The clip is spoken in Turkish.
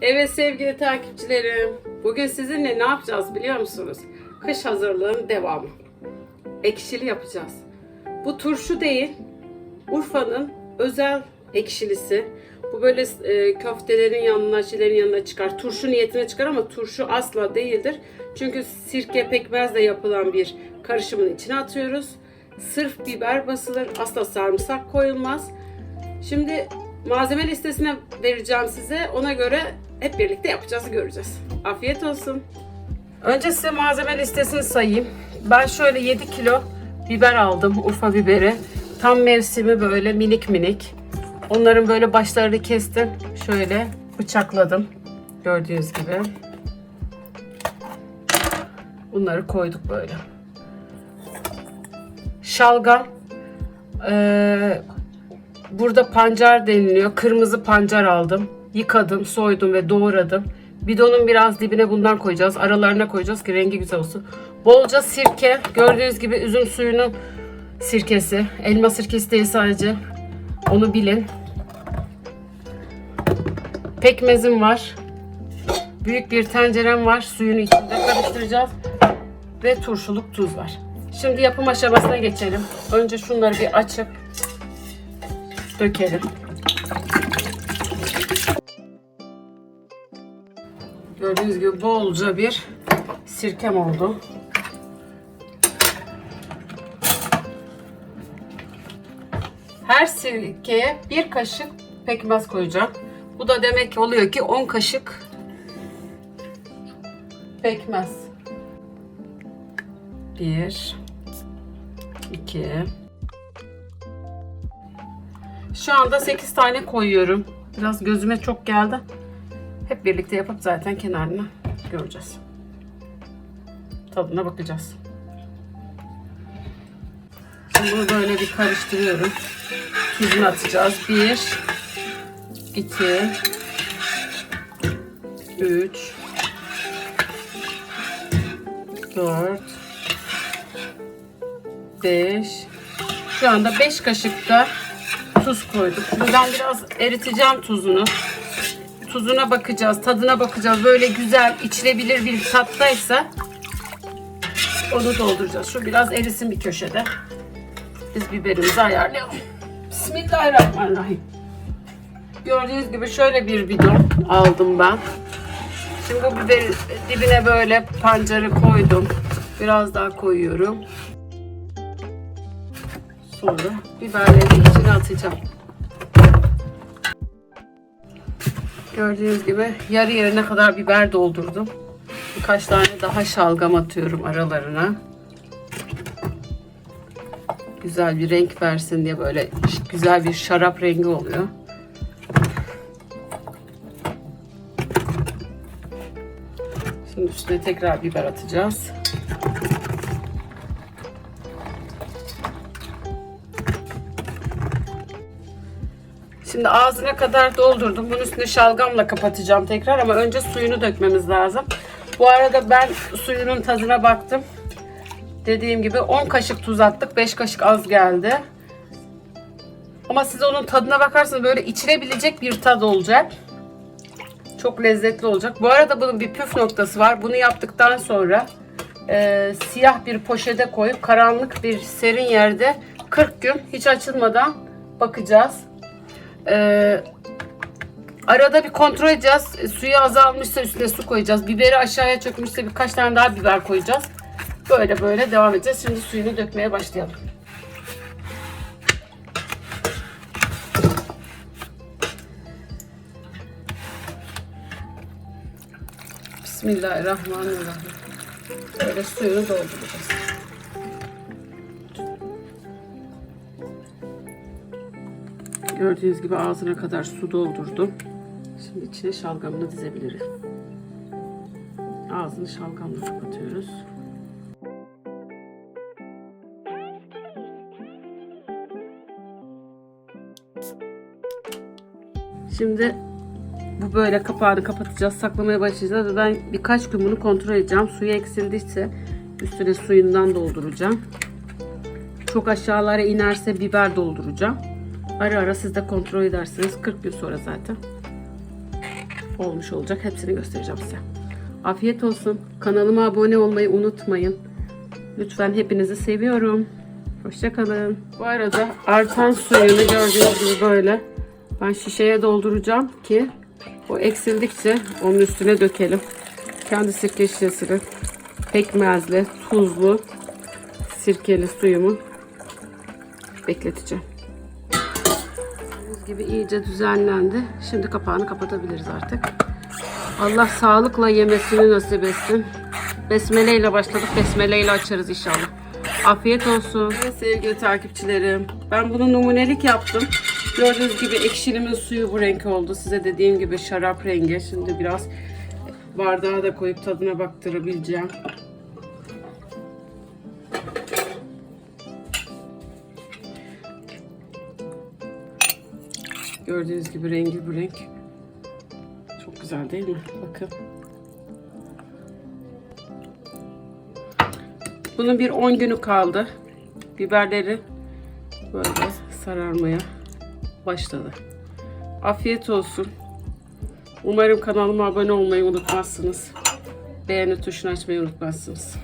Evet sevgili takipçilerim. Bugün sizinle ne yapacağız biliyor musunuz? Kış hazırlığının devamı. Ekşili yapacağız. Bu turşu değil, Urfa'nın özel ekşilisi. Bu böyle e, köftelerin yanına, şeylerin yanına çıkar. Turşu niyetine çıkar ama turşu asla değildir. Çünkü sirke pekmezle yapılan bir karışımın içine atıyoruz. Sırf biber basılır, asla sarımsak koyulmaz. Şimdi malzeme listesine vereceğim size. Ona göre hep birlikte yapacağız, göreceğiz. Afiyet olsun. Önce size malzeme listesini sayayım. Ben şöyle 7 kilo biber aldım, Urfa biberi. Tam mevsimi böyle minik minik. Onların böyle başlarını kestim. Şöyle bıçakladım. Gördüğünüz gibi. Bunları koyduk böyle. Şalgam. Ee, burada pancar deniliyor. Kırmızı pancar aldım. Yıkadım, soydum ve doğradım. Bidonun biraz dibine bundan koyacağız. Aralarına koyacağız ki rengi güzel olsun. Bolca sirke. Gördüğünüz gibi üzüm suyunun sirkesi. Elma sirkesi değil sadece. Onu bilin. Pekmezim var. Büyük bir tencerem var. Suyunu içinde karıştıracağız. Ve turşuluk tuz var. Şimdi yapım aşamasına geçelim. Önce şunları bir açıp dökelim. Gördüğünüz gibi bolca bir sirkem oldu. Her sirkeye bir kaşık pekmez koyacağım. Bu da demek oluyor ki 10 kaşık pekmez. 1 2 Şu anda 8 tane koyuyorum. Biraz gözüme çok geldi. Hep birlikte yapıp zaten kenarını göreceğiz. Tadına bakacağız. Şimdi bunu böyle bir karıştırıyorum. Tuzunu atacağız. 1 2 3 4 5 Şu anda 5 kaşık da tuz koyduk. Ben biraz eriteceğim tuzunu. Tuzuna bakacağız, tadına bakacağız. Böyle güzel, içilebilir bir tattaysa onu dolduracağız. Şu biraz erisin bir köşede. Biz biberimizi ayarlayalım. Bismillahirrahmanirrahim. Gördüğünüz gibi şöyle bir bidon aldım ben. Şimdi bu biberin dibine böyle pancarı koydum. Biraz daha koyuyorum. Sonra biberleri içine atacağım. Gördüğünüz gibi yarı yerine kadar biber doldurdum. Birkaç tane daha şalgam atıyorum aralarına. Güzel bir renk versin diye böyle güzel bir şarap rengi oluyor. Şimdi üstüne tekrar biber atacağız. Şimdi ağzına kadar doldurdum. Bunun üstüne şalgamla kapatacağım tekrar ama önce suyunu dökmemiz lazım. Bu arada ben suyunun tadına baktım. Dediğim gibi 10 kaşık tuz attık. 5 kaşık az geldi. Ama siz onun tadına bakarsanız böyle içilebilecek bir tad olacak. Çok lezzetli olacak. Bu arada bunun bir püf noktası var. Bunu yaptıktan sonra e, siyah bir poşete koyup karanlık bir serin yerde 40 gün hiç açılmadan bakacağız. Ee, arada bir kontrol edeceğiz. E, Suyu azalmışsa üstüne su koyacağız. Biberi aşağıya çökmüşse birkaç tane daha biber koyacağız. Böyle böyle devam edeceğiz. Şimdi suyunu dökmeye başlayalım. Bismillahirrahmanirrahim. Böyle suyunu dolduracağız. Gördüğünüz gibi ağzına kadar su doldurdum. Şimdi içine şalgamını dizebiliriz. Ağzını şalgamla kapatıyoruz. Şimdi bu böyle kapağını kapatacağız. Saklamaya başlayacağız. Ben birkaç gün bunu kontrol edeceğim. Suyu eksildiyse üstüne suyundan dolduracağım. Çok aşağılara inerse biber dolduracağım. Ara ara siz de kontrol edersiniz. 40 gün sonra zaten. olmuş olacak. Hepsini göstereceğim size. Afiyet olsun. Kanalıma abone olmayı unutmayın. Lütfen hepinizi seviyorum. Hoşçakalın. Bu arada artan suyunu gördüğünüz gibi böyle ben şişeye dolduracağım ki o eksildikçe onun üstüne dökelim. Kendi sirke şişesini pekmezli, tuzlu, sirkeli suyumu bekleteceğim. Gibi iyice düzenlendi. Şimdi kapağını kapatabiliriz artık. Allah sağlıkla yemesini nasip etsin. Besmele ile başladık. Besmele ile açarız inşallah. Afiyet olsun. Evet sevgili takipçilerim. Ben bunu numunelik yaptım. Gördüğünüz gibi ekşilimin suyu bu renk oldu. Size dediğim gibi şarap rengi. Şimdi biraz bardağa da koyup tadına baktırabileceğim. Gördüğünüz gibi rengi bu renk. Çok güzel değil mi? Bakın. Bunun bir 10 günü kaldı. Biberleri böyle sararmaya başladı. Afiyet olsun. Umarım kanalıma abone olmayı unutmazsınız. Beğeni tuşunu açmayı unutmazsınız.